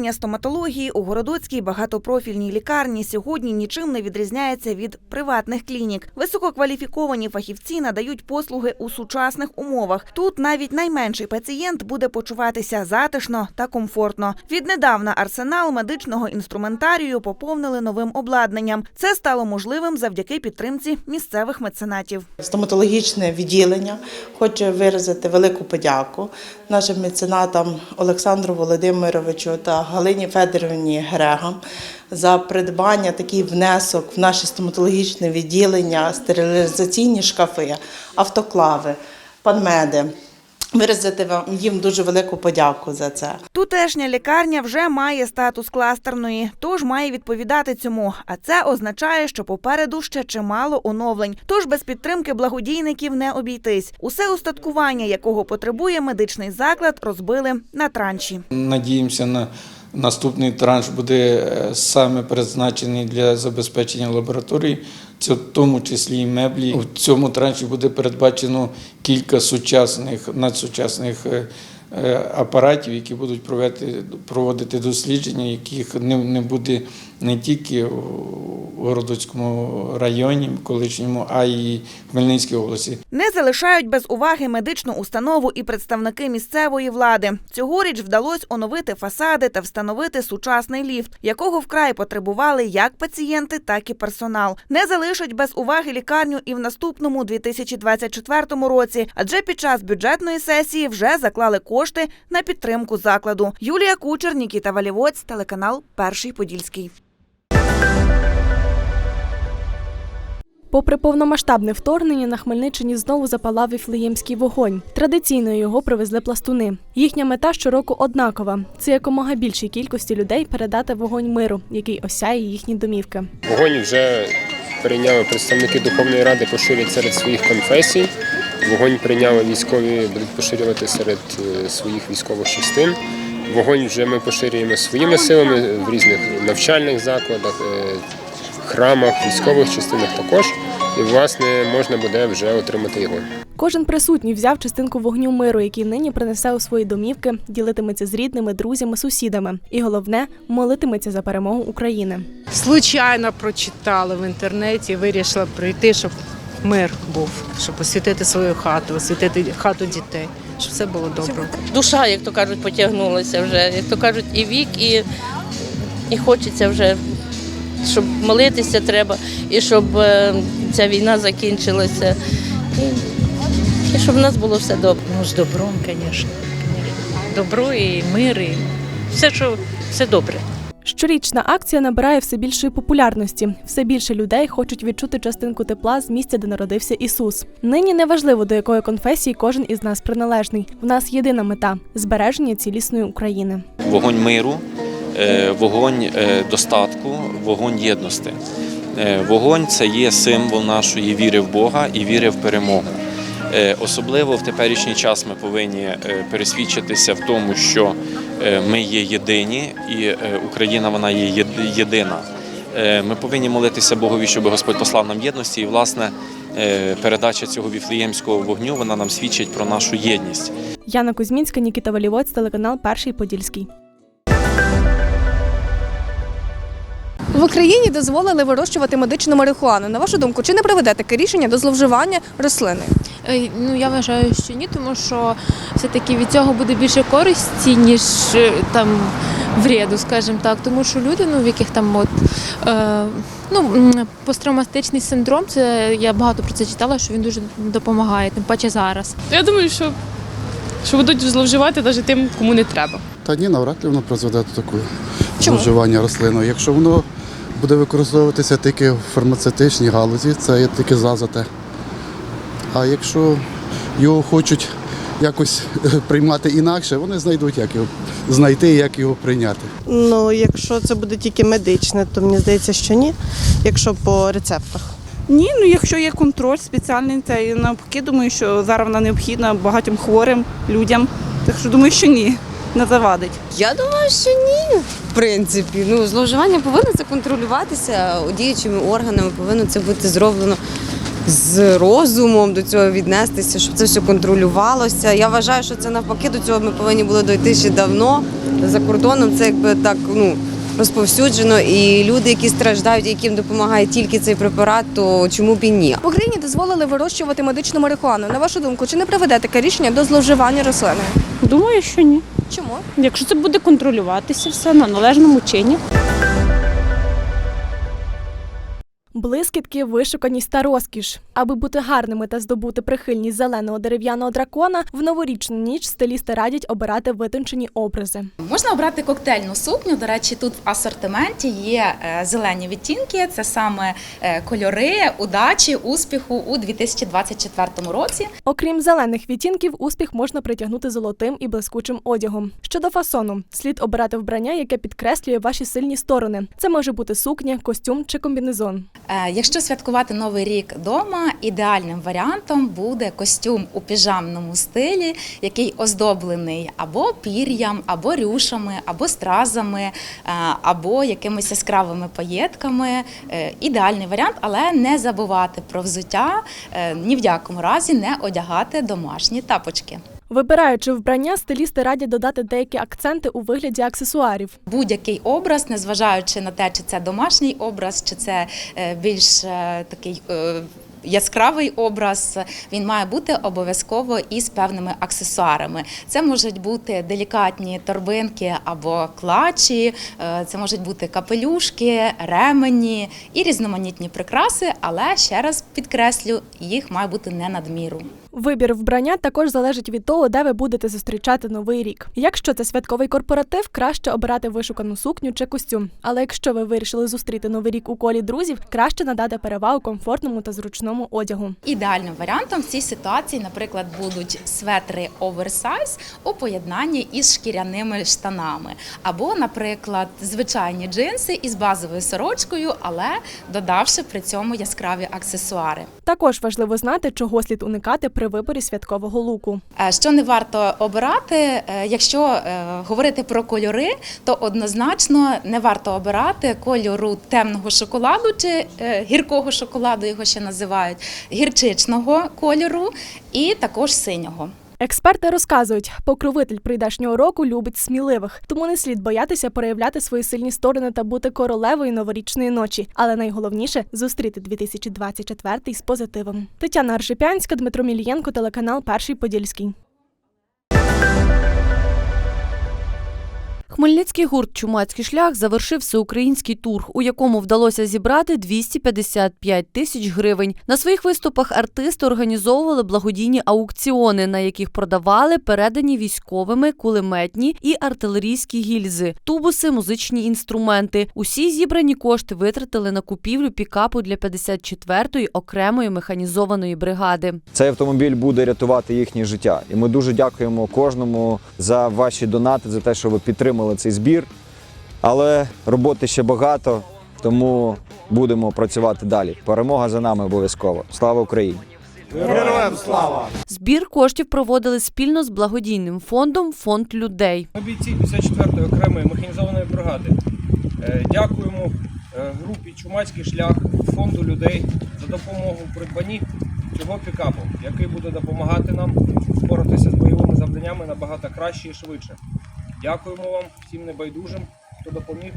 Відділення стоматології у городоцькій багатопрофільній лікарні сьогодні нічим не відрізняється від приватних клінік. Висококваліфіковані фахівці надають послуги у сучасних умовах. Тут навіть найменший пацієнт буде почуватися затишно та комфортно. Віднедавна арсенал медичного інструментарію поповнили новим обладнанням. Це стало можливим завдяки підтримці місцевих меценатів. Стоматологічне відділення хоче виразити велику подяку нашим меценатам Олександру Володимировичу та Галині Федорівні Грегам за придбання такий внесок в наше стоматологічне відділення, стерилізаційні шкафи, автоклави, панмеди. Виразити вам їм дуже велику подяку за це. Тутешня лікарня вже має статус кластерної, тож має відповідати цьому. А це означає, що попереду ще чимало оновлень. Тож без підтримки благодійників не обійтись. Усе устаткування, якого потребує медичний заклад, розбили на транші. Надіємося на наступний транш буде е, саме призначений для забезпечення лабораторії. Це в тому числі і меблі. У цьому транші буде передбачено кілька сучасних надсучасних е, апаратів, які будуть проводити дослідження, яких не, буде не тільки у Городоцькому районі, колишньому, а й в Хмельницькій області. Не залишають без уваги медичну установу і представники місцевої влади. Цьогоріч вдалося оновити фасади та встановити сучасний ліфт, якого вкрай потребували як пацієнти, так і персонал. Не залишать без уваги лікарню і в наступному 2024 році, адже під час бюджетної сесії вже заклали кошти на підтримку закладу. Юлія Кучер, Нікіта Валівоць, телеканал Перший Подільський. Попри повномасштабне вторгнення, на Хмельниччині знову запалав віфлеємський вогонь. Традиційно його привезли пластуни. Їхня мета щороку однакова: це якомога більшій кількості людей передати вогонь миру, який осяє їхні домівки. Вогонь вже прийняли представники Духовної ради поширять серед своїх конфесій. Вогонь прийняли військові, будуть поширювати серед е, своїх військових частин. Вогонь вже ми поширюємо своїми силами в різних навчальних закладах, е, храмах, військових частинах також. І, власне, можна буде вже отримати його. Кожен присутній взяв частинку вогню миру, який нині принесе у свої домівки, ділитиметься з рідними, друзями, сусідами. І головне молитиметься за перемогу України. Случайно прочитала в інтернеті, вирішила прийти, щоб мир був, щоб освітити свою хату, освітити хату дітей, щоб все було добре. душа, як то кажуть, потягнулася вже. Як то кажуть, і вік, і, і хочеться вже, щоб молитися треба, і щоб е, ця війна закінчилася. І, і щоб в нас було все добре. Ну, з добром, звісно. Добро і мир, і все, що все добре. Щорічна акція набирає все більшої популярності. Все більше людей хочуть відчути частинку тепла з місця, де народився Ісус. Нині неважливо, до якої конфесії кожен із нас приналежний. В нас єдина мета збереження цілісної України. вогонь миру, е, вогонь е, достатку, вогонь єдності. Е, Вогонь це є символ нашої віри в Бога і віри в перемогу. Е, Особливо в теперішній час ми повинні е, пересвідчитися в тому, що е, ми є єдині, і Україна вона є єдина. Ми повинні молитися Богові, щоб Господь послав нам єдності. І, власне, передача цього віфлеємського вогню вона нам свідчить про нашу єдність. Яна Кузьмінська, Нікіта Валівоць, телеканал Перший Подільський. В Україні дозволили вирощувати медичну марихуану. На вашу думку, чи не приведе таке рішення до зловживання рослини? Е, Ну я вважаю, що ні, тому що все-таки від цього буде більше користі, ніж е, там вреду, скажімо так. Тому що люди, ну в яких там от е, ну м, посттравматичний синдром, це я багато про це читала, що він дуже допомагає, тим паче зараз. Я думаю, що, що будуть зловживати навіть тим, кому не треба. Та ні, навряд ли воно призведе до такого Чому? зловживання рослиною. Якщо воно буде використовуватися тільки в фармацевтичній галузі, це є тільки за за. А якщо його хочуть якось е, приймати інакше, вони знайдуть, як його знайти і як його прийняти. Ну, якщо це буде тільки медичне, то мені здається, що ні. Якщо по рецептах. Ні, ну якщо є контроль спеціальний, це навпаки, думаю, що зараз вона необхідна багатьом хворим людям. Так що думаю, що ні, не завадить. Я думаю, що ні. В принципі, ну зловживання повинно це контролюватися діючими органами, повинно це бути зроблено з розумом до цього віднестися, щоб це все контролювалося. Я вважаю, що це навпаки до цього ми повинні були дойти ще давно, за кордоном це якби так ну розповсюджено, і люди, які страждають, яким допомагає тільки цей препарат, то чому б і ні? В Україні дозволили вирощувати медичну марихуану. На вашу думку, чи не приведе таке рішення до зловживання рослиною? Думаю, що ні. Чому? Якщо це буде контролюватися все на належному чині. Блискітки, вишуканість та розкіш. Аби бути гарними та здобути прихильність зеленого дерев'яного дракона, в новорічну ніч стилісти радять обирати витончені образи. Можна обрати коктейльну сукню. До речі, тут в асортименті є е, зелені відтінки. Це саме е, кольори удачі, успіху у 2024 році. Окрім зелених відтінків, успіх можна притягнути золотим і блискучим одягом. Щодо фасону, слід обирати вбрання, яке підкреслює ваші сильні сторони. Це може бути сукня, костюм чи комбінезон. Е, Якщо святкувати новий рік вдома, ідеальним варіантом буде костюм у піжамному стилі, який оздоблений або пір'ям, або рюшами, або стразами, е, або якимись яскравими паєтками. Е, Ідеальний варіант, але не забувати про взуття, ні в якому разі не одягати домашні тапочки. Вибираючи вбрання, стилісти радять додати деякі акценти у вигляді аксесуарів. Будь-який образ, незважаючи на те, чи це домашній образ, чи це е, більш е, такий. е, Яскравий образ він має бути обов'язково із певними аксесуарами. Це можуть бути делікатні торбинки або клачі, це можуть бути капелюшки, ремені і різноманітні прикраси, але ще раз підкреслю, їх має бути не надміру. Вибір вбрання також залежить від того, де ви будете зустрічати новий рік. Якщо це святковий корпоратив, краще обирати вишукану сукню чи костюм. Але якщо ви вирішили зустріти новий рік у колі друзів, краще надати перевагу комфортному та зручному одягу. Ідеальним варіантом в цій ситуації, наприклад, будуть светри оверсайз у поєднанні із шкіряними штанами, або, наприклад, звичайні джинси із базовою сорочкою, але додавши при цьому яскраві аксесуари. Також важливо знати, чого слід уникати при виборі святкового луку. Е, Що не варто обирати, е, якщо е, говорити про кольори, то однозначно не варто обирати кольору темного шоколаду чи гіркого шоколаду, його ще називають, гірчичного кольору і також синього. Експерти розказують, покровитель прийдешнього року любить сміливих, тому не слід боятися проявляти свої сильні сторони та бути королевою новорічної ночі. Але найголовніше зустріти 2024 з позитивом. Тетяна Аршипянська, Дмитро Мілієнко, телеканал Перший Подільський. Хмельницький гурт Чумацький шлях завершив всеукраїнський тур, у якому вдалося зібрати 255 тисяч гривень. На своїх виступах артисти організовували благодійні аукціони, на яких продавали передані військовими кулеметні і артилерійські гільзи, тубуси, музичні інструменти. Усі зібрані кошти витратили на купівлю пікапу для 54-ї окремої механізованої бригади. Цей автомобіль буде рятувати їхнє життя. І ми дуже дякуємо кожному за ваші донати, за те, що ви підтримали цей збір. Але роботи ще багато, тому будемо працювати далі. Перемога за нами обов'язково. Слава Україні! Героям слава! Збір коштів проводили спільно з благодійним фондом Фонд людей. Ми бійці 54-ї окремої механізованої бригади. Е, Дякуємо е, групі Чумацький шлях фонду людей за допомогу в придбанні цього пікапу, який буде допомагати нам впоратися з бойовими завданнями набагато краще і швидше. Дякуємо вам всім небайдужим, хто допоміг.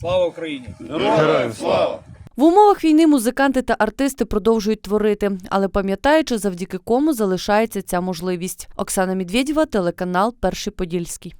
Слава Україні! Героям слава! В умовах війни музиканти та артисти продовжують творити, але пам'ятаючи, завдяки кому залишається ця можливість. Оксана Медведєва, телеканал Перший Подільський.